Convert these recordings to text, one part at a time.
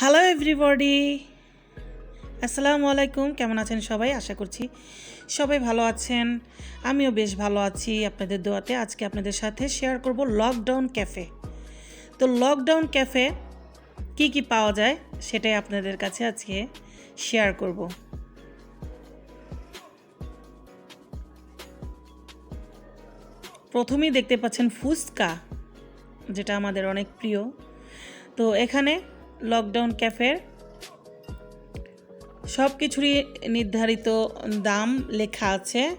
Hello everybody আসসালামু আলাইকুম কেমন আছেন সবাই? আশা করছি সবাই ভালো আছেন। আমিও বেশ ভালো আছি আপনাদের দোয়াতে। আজকে আপনাদের সাথে শেয়ার করব লকডাউন ক্যাফে তো লকডাউন ক্যাফে কি কি পাওয়া যায় সেটাই আপনাদের কাছে আজকে শেয়ার করব। প্রথমেই দেখতে পাচ্ছেন ফুচকা, যেটা আমাদের অনেক প্রিয়। তো এখানে লকডাউন ক্যাফের সব কিছুরই নির্ধারিত দাম লেখা আছে।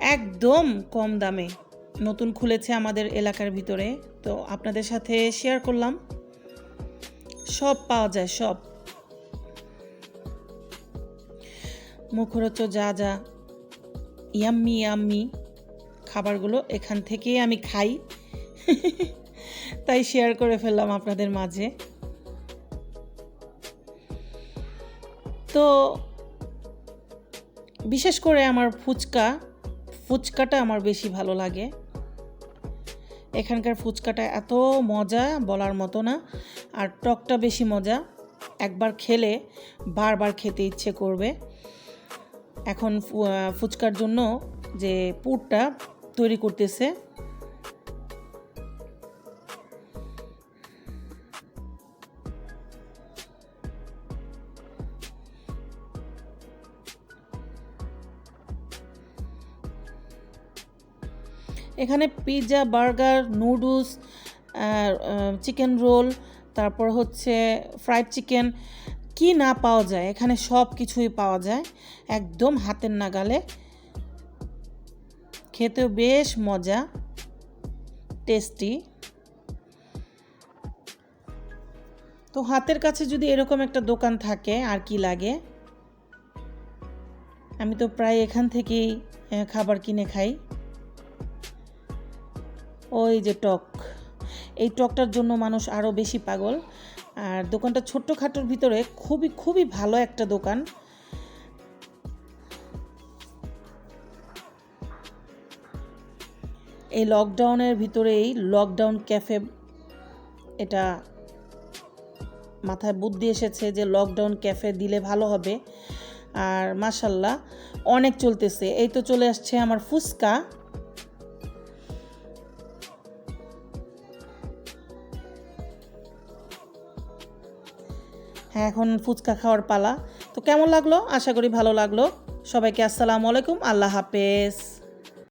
একদম কম দামে। নতুন খুলেছে আমাদের এলাকার ভিতরে। তো আপনাদের সাথে শেয়ার করলাম। সব পাওয়া যায়, সব। মুখরোচ যা যা, ইয়াম্মি ইয়াম্মি খাবারগুলো এখান থেকেই আমি খাই। তাই শেয়ার করে ফেললাম আপনাদের মাঝে। তো বিশেষ করে আমার ফুচকা, ফুচকাটা আমার বেশি ভালো লাগে। এখানকার ফুচকাটা এত মজা বলার মতো না, আর টকটা বেশি মজা। একবার খেলে বারবার খেতে ইচ্ছে করবে। এখন ফুচকার জন্য যে পুরটা তৈরি করতেছে এখানে pizza burger noodles chicken roll তারপর হচ্ছে ফ্রাইড চিকেন কি না পাওয়া যায়, এখানে সব কিছুই পাওয়া যায়, একদম হাতের নাগালে। খেতেও বেশ মজা টেস্টি তো হাতের কাছে যদি এরকম একটা দোকান থাকে, আর কি লাগে? আমি তো প্রায় এখান থেকেই খাবার কিনে খাই। ওই যে টক। এই টকটার জন্য মানুষ আরও বেশি পাগল। আর দোকানটা ছোট্টখাটোর ভিতরে খুবই খুবই ভালো একটা দোকান। এই লকডাউনের ভিতরেই লকডাউন ক্যাফে এটা মাথায় বুদ্ধি এসেছে যে লকডাউন ক্যাফে দিলে ভালো হবে। আর মাসাল্লাহ অনেক চলতেছে। এই তো চলে আসছে আমার ফুচকা। হ্যাঁ এখন ফুচকা খাওয়ার পালা। তো কেমন লাগল? আশা করি ভালো লাগল। সবাইকে আসসালামু আলাইকুম। আল্লাহ হাফেজ।